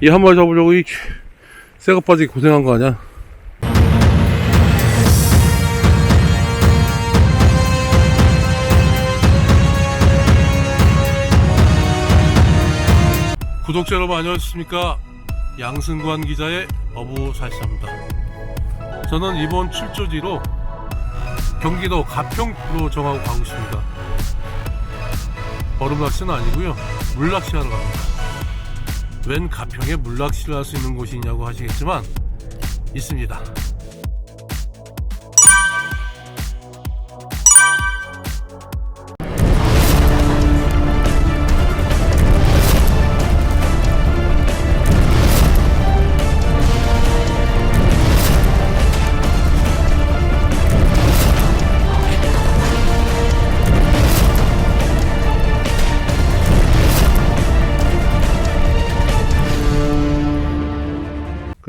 이 한 마리 잡으려고 이 새가 빠지게 고생한 거 아니야? 구독자 여러분 안녕하십니까? 양승관 기자의 어부살사입니다. 저는 이번 출조지로 경기도 가평으로 정하고 가고 있습니다. 얼음낚시는 아니고요. 물낚시 하러 갑니다 웬 가평에 물낚시를 할 수 있는 곳이 있냐고 하시겠지만 있습니다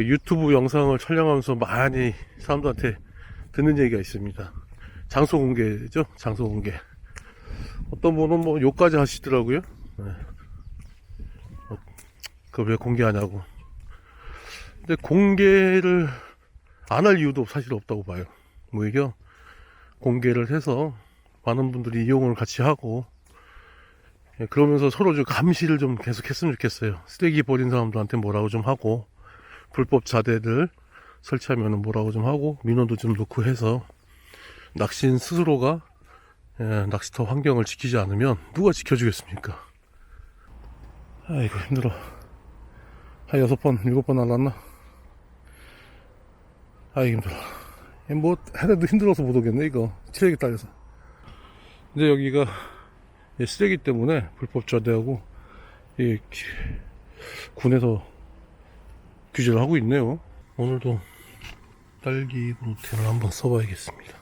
유튜브 영상을 촬영하면서 많이 사람들한테 듣는 얘기가 있습니다. 장소 공개죠? 장소 공개. 어떤 분은 뭐 욕까지 하시더라고요. 네. 어, 그걸 왜 공개하냐고. 근데 공개를 안 할 이유도 사실 없다고 봐요. 뭐 오히려 공개를 해서 많은 분들이 이용을 같이 하고 예, 그러면서 서로 좀 감시를 좀 계속 했으면 좋겠어요. 쓰레기 버린 사람들한테 뭐라고 좀 하고 불법 자대들 설치하면 뭐라고 좀 하고 민원도 좀 넣고 해서 낚시인 스스로가 예, 낚시터 환경을 지키지 않으면 누가 지켜주겠습니까? 아이고 힘들어. 한 여섯 번, 일곱 번 날랐나? 아이 힘들어. 이뭐 해도 힘들어서 못 오겠네 이거 체력이 딸려서. 근데 여기가 이 쓰레기 때문에 불법 자대하고 이 군에서 규제를 하고 있네요. 오늘도 딸기 루테를 한번 써봐야겠습니다.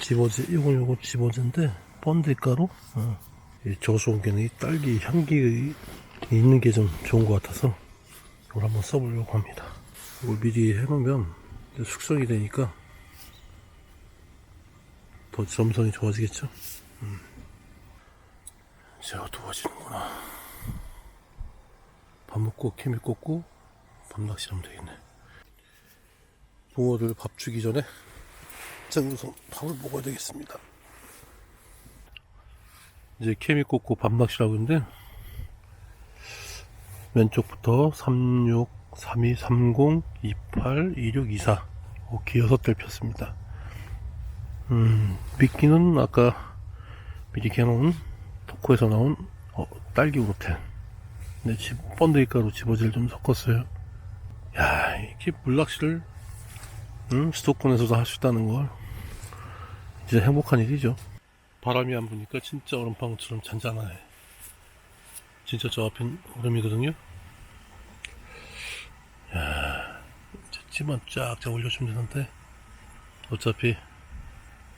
집어지, 이건 요거 집어진데, 번데가루? 어. 이 저수온 게는 이 딸기 향기 있는 게 좀 좋은 것 같아서, 이걸 한번 써보려고 합니다. 이걸 미리 해놓으면 숙성이 되니까 더 점선이 좋아지겠죠? 음. 이제 어두워지는구나. 밥 먹고 케미 꽂고 밤낚시하면 되겠네. 붕어들 밥 주기 전에 전 우선 밥을 먹어야 되겠습니다. 이제 케미 꽂고 밤낚시라고 했는데 왼쪽부터 36, 32, 30, 28, 26, 24 오케이 여섯 대를 폈습니다. 음, 미끼는 아까 미리 개놓은 토코에서 나온 어, 딸기 우로텐 네, 집, 번데기 가루 집어질 좀 섞었어요. 야, 이렇게 물낚시를, 음, 수도권에서도 할 수 있다는 걸, 이제 행복한 일이죠. 바람이 안 부니까 진짜 얼음방울처럼 잔잔하네. 진짜 저 앞엔 얼음이거든요. 야, 찌만 쫙쫙 올려주면 되는데, 어차피,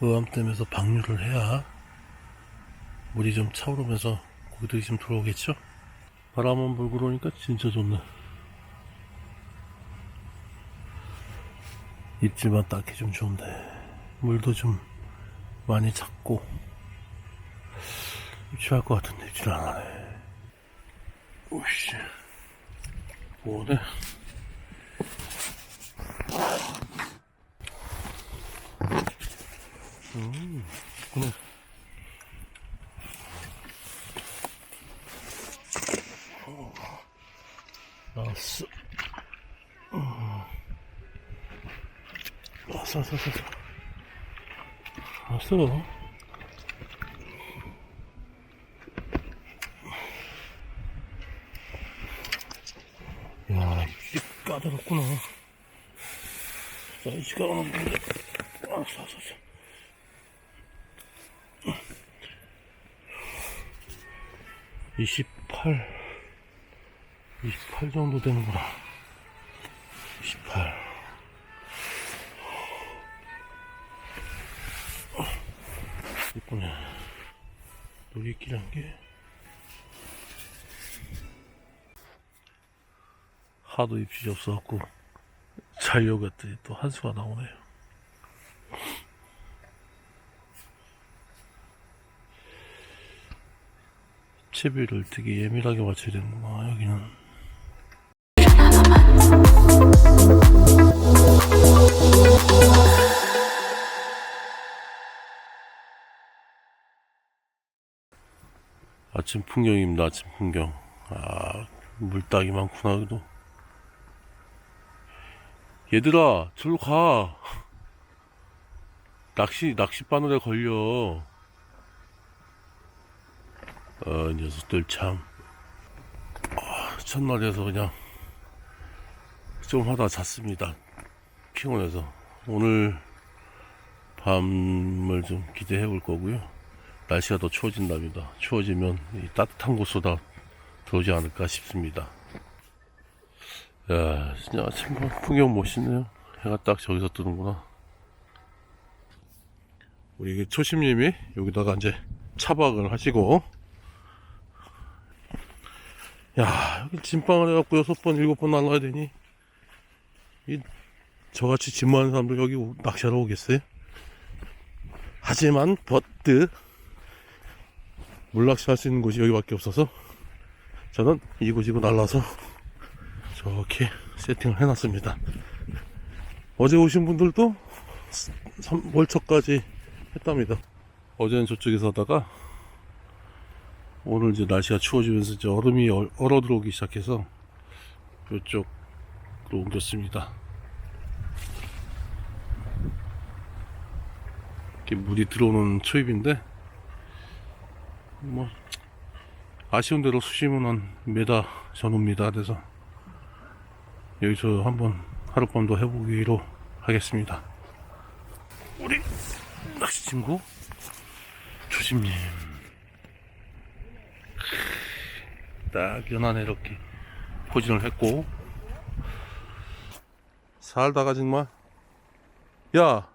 의암댐에서 방류를 해야, 물이 좀 차오르면서 고기들이 좀 들어오겠죠? 바람은 불고 그러니까 진짜 좋네. 입질만 딱 해주면 좋은데 물도 좀 많이 찼고 입질할 것 같은데 입질 안 하네. 오씨 뭐네? 음, 그네. 나왔어. 왔어, 왔어, 왔어. 왔어. 야, 이게 까다롭구나. 자, 이 시간은 근데, 왔어, 왔어, 왔어. 이십팔, 이십팔 정도 되는구나. 이십팔. 이쁘네. 놀이기란 게 하도 입질이 없어갖고 자려고 했더니 또 한수가 나오네요. 채비를 되게 예민하게 맞춰야 되는구나 여기는 아침 풍경입니다. 아침 풍경. 아, 물닭이 많구나, 여기도. 얘들아, 저로 가. 낚시, 낚싯바늘에 걸려. 어, 이 녀석들 참. 아, 첫날에서 그냥 좀 하다 잤습니다. 피곤해서. 오늘 밤을 좀 기대해 볼 거고요. 날씨가 더 추워진답니다. 추워지면 이 따뜻한 곳보다 들어오지 않을까 싶습니다. 야, 진짜 아침 풍경 멋있네요. 해가 딱 저기서 뜨는구나. 우리 그 초심님이 여기다가 이제 차박을 하시고, 야, 여기 진방을 해갖고 여섯 번, 일곱 번 날라야 되니, 이, 저같이 짐 많은 사람들 여기 오- 낚시하러 오겠어요? 하지만, 버트, 물낚시 할 수 있는 곳이 여기밖에 없어서, 저는 이곳이고 날라서, 저렇게 세팅을 해놨습니다. 어제 오신 분들도 3, 월초까지 했답니다. 어제는 저쪽에서 하다가 오늘 이제 날씨가 추워지면서 이제 얼음이 얼- 얼어 들어오기 시작해서 이쪽으로 옮겼습니다. 이렇게 물이 들어오는 초입인데 뭐 아쉬운 대로 수심은 한 메다 전후입니다. 그래서 여기서 한번 하룻밤도 해보기로 하겠습니다. 우리 낚시 친구 조심님. 딱 연안에 이렇게 포진을 했고. 살다가 정말 야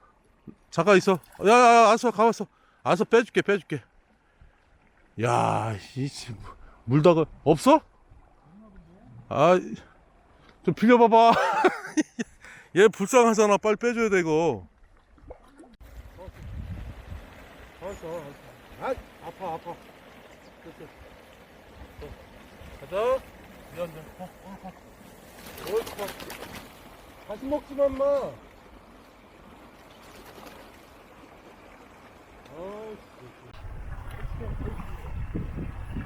잠깐 있어. 야야야 알았어 가만있어. 알았어 빼줄게 빼줄게 야 이 물다가 없어? 아 좀 빌려봐봐. 얘 불쌍하잖아. 빨리 빼줘야. 알았어, 알았어. 아, 아파, 아파. 됐어. 가자. 미안, 미안. 어, 어, 어. 다시 먹지만 마. 아이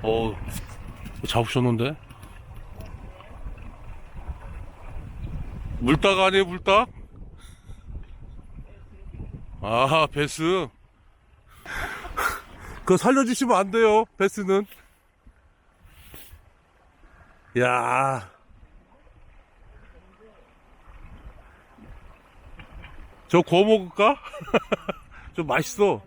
씨. 어, 잡으셨는데? 물닭 아니에요, 물닭? 아, 베스. 그거 살려주시면 안 돼요, 베스는. 야 저 구워 먹을까? 좀 맛있어.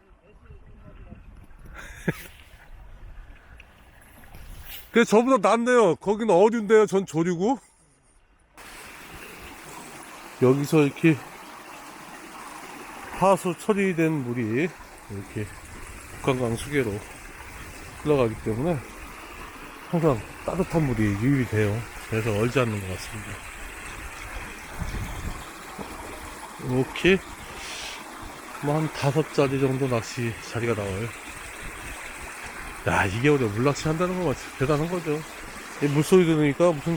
그래 저보다 낫네요. 거기는 어딘데요? 전 조류고. 여기서 이렇게 하수 처리된 물이 이렇게 북한강 수계로 흘러가기 때문에 항상 따뜻한 물이 유입이 돼요. 그래서 얼지 않는 것 같습니다. 이렇게 뭐 한 다섯 자리 정도 낚시 자리가 나와요. 야, 이게 우리가 물낚시 한다는 건 대단한 거죠. 이 물소리 들으니까 무슨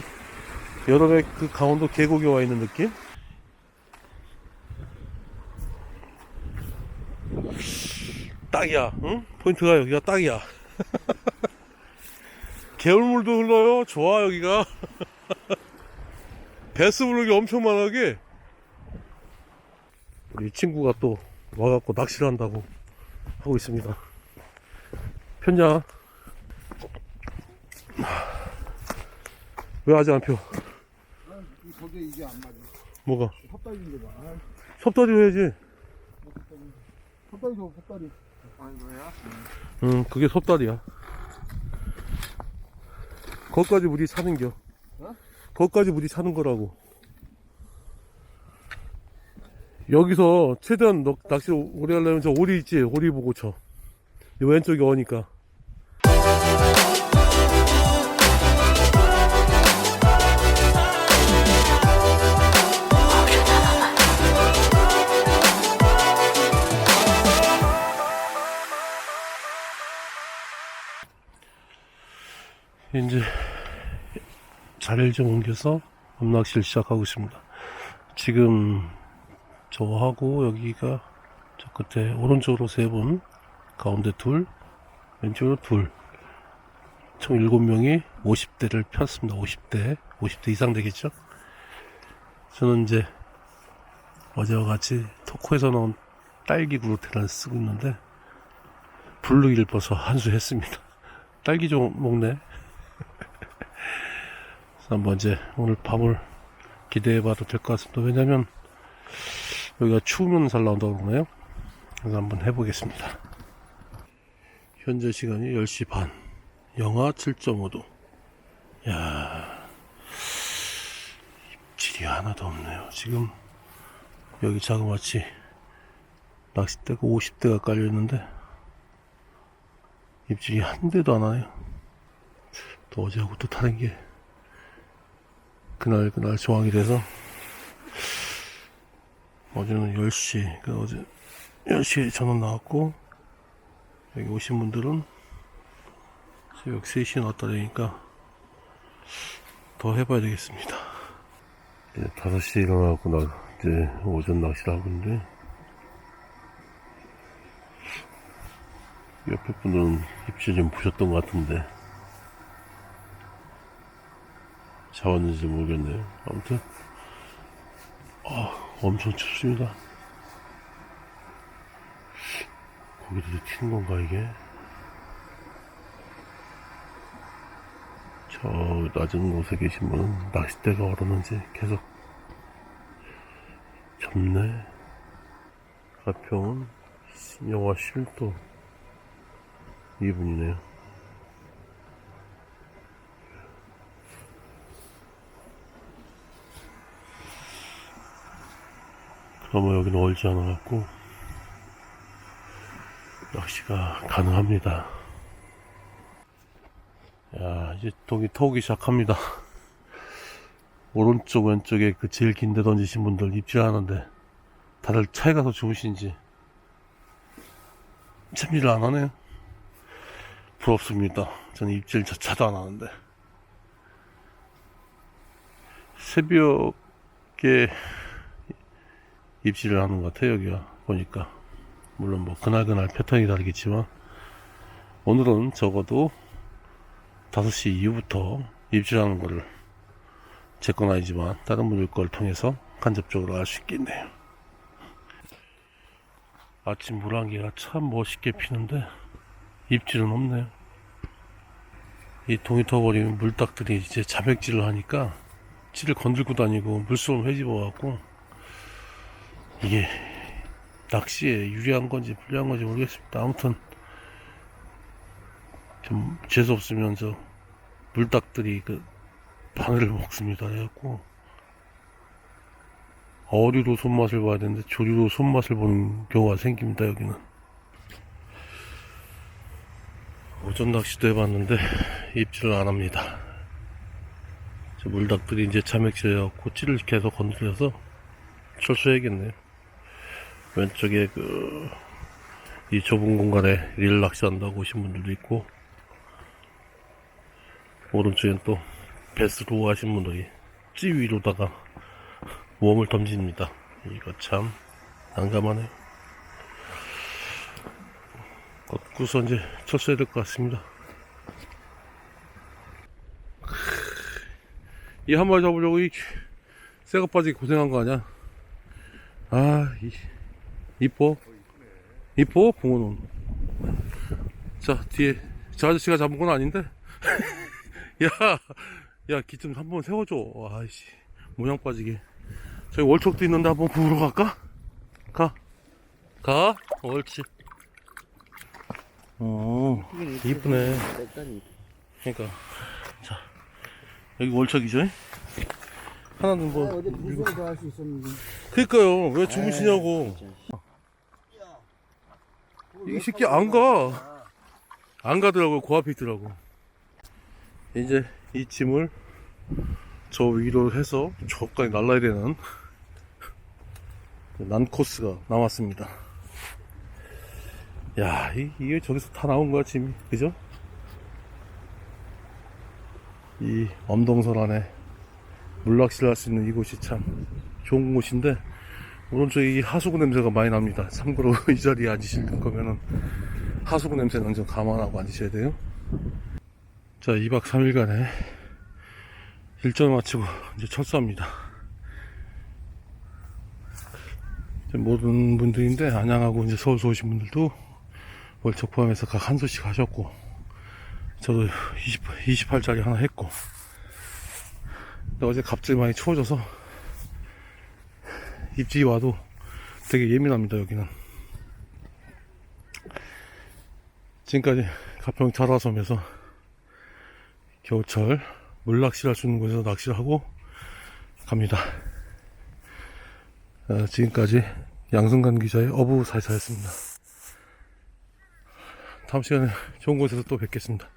여름에 그 강원도 계곡에 와 있는 느낌? 딱이야, 응? 포인트가 여기가 딱이야. 개울물도 흘러요. 좋아, 여기가. 배스 부르기 엄청 많하게. 우리 친구가 또 와갖고 낚시를 한다고 하고 있습니다. 편냐? 왜 아직 안 펴? 이 거기에 이게 안 맞아. 뭐가? 섭다리인데 봐. 아, 섭다리 해야지. 섭다리 줘, 섭다리. 아, 이거야? 응, 그게 섭다리야. 거기까지 물이 차는 겨. 어? 거기까지 물이 차는 거라고. 여기서 최대한 너- 낚시를 오래 하려면 저 오리 있지? 오리 보고 쳐. 이 왼쪽이 어니까. 이제 자리를 좀 옮겨서 밤낚시를 시작하고 있습니다. 지금 저하고 여기가 저 끝에 오른쪽으로 세 분, 가운데 둘, 왼쪽으로 둘총 7명이 50대를 폈습니다. 50대. 50대 이상 되겠죠? 저는 이제 어제와 같이 토코에서 나온 딸기 그루테를 쓰고 있는데 블루기를 벗어 한수했습니다. 딸기 좀 먹네. 한번 이제 오늘 밤을 기대해 봐도 될 것 같습니다. 왜냐면 여기가 추우면 잘 나온다고 그러나요? 그래서 한번 해보겠습니다. 현재 시간이 10시 반. 영하 7.5도. 야 입질이 하나도 없네요. 지금 여기 자그마치 낚싯대가 50대가 깔려있는데 입질이 한 대도 안 하네요. 또 어제하고 또 다른 게 그날 그날 조항이 돼서 어제는 10시 그 어제 10시에 전원 나왔고 여기 오신 분들은 새벽 3시에 나왔다 되니까 더 해봐야 되겠습니다. 이제 5시에 일어나고 나 이제 오전 낚시를 하고 있는데 옆에 분들은 입질 좀 보셨던 것 같은데 잡았는지 모르겠네요. 아무튼 아, 엄청 춥습니다. 고기들이 튀는 건가 이게? 저 낮은 곳에 계신 분은 낚싯대가 얼었는지 계속 접네. 가평은 영하 11도 2분이네요. 그러면 여기는 얼지 않아갖고 낚시가 가능합니다. 야, 이제 독이 터오기 시작합니다. 오른쪽, 왼쪽에 그 제일 긴데 던지신 분들 입질하는데 다들 차에 가서 주무신지 참일을 안 하네요. 부럽습니다. 저는 입질 자체도 안 하는데. 새벽에 입질을 하는 것 같아요, 여기가. 보니까. 물론 뭐, 그날그날 패턴이 다르겠지만, 오늘은 적어도 5시 이후부터 입질하는 거를 제 건 아니지만, 다른 분들 걸 통해서 간접적으로 알 수 있겠네요. 아침 물안개가 참 멋있게 피는데, 입질은 없네요. 이 동이 터버리면 물닭들이 이제 자백질을 하니까, 찌를 건들고 다니고, 물속을 헤집어 갖고, 이게 낚시에 유리한 건지 불리한 건지 모르겠습니다. 아무튼 좀 재수 없으면 저 물닭들이 그 바늘을 먹습니다. 그래갖고 어류로 손맛을 봐야 되는데 조류로 손맛을 보는 경우가 생깁니다. 여기는 오전 낚시도 해봤는데 입질을 안 합니다. 저 물닭들이 이제 자맥질해갖고 찌를 계속 건드려서 철수해야겠네요. 왼쪽에 그, 이 좁은 공간에 릴 낚시한다고 오신 분들도 있고, 오른쪽엔 또, 베스로 하신 분들이 찌 위로다가 웜을 던집니다. 이거 참, 난감하네요. 꺾고서 이제 철수해야 될 것 같습니다. 이 한 마리 잡으려고 이, 새가 빠지게 고생한 거 아니야? 아, 이, 이뻐. 이뻐, 붕어는. 자, 뒤에, 저 아저씨가 잡은 건 아닌데? 야, 야, 기 좀 한번 세워줘. 아이씨, 모양 빠지게. 저기 월척도 있는데 한번 구우러 갈까? 가. 가? 옳지. 어, 이쁘네. 그니까. 자, 여기 월척이죠? 하나는 뭐, 무서워서 할수 있었는데. 그니까요. 왜 주무시냐고. 이 새끼 안 가. 안 가더라고요. 그 앞에 있더라고. 이제 이 짐을 저 위로 해서 저까지 날라야 되는 난 코스가 남았습니다. 야, 이, 이게 저기서 다 나온 거야, 짐이. 그죠? 이 엄동설 안에 물낚시를 할 수 있는 이곳이 참 좋은 곳인데 오른쪽에 이 하수구 냄새가 많이 납니다. 참고로 이 자리에 앉으실 거면은 하수구 냄새는 좀 감안하고 앉으셔야 돼요. 자, 2박 3일간의 일정을 마치고 이제 철수합니다. 이제 모든 분들인데, 안양하고 이제 서울 오신 분들도 월척 포함해서 각 한 소씩 하셨고, 저도 20, 28짜리 하나 했고, 어제 갑자기 많이 추워져서, 입질이 와도 되게 예민합니다, 여기는. 지금까지 가평 자라섬에서 겨우철 물낚시를 할 수 있는 곳에서 낚시를 하고 갑니다. 어, 지금까지 양승관 기자의 어부 사이사였습니다. 다음 시간에 좋은 곳에서 또 뵙겠습니다.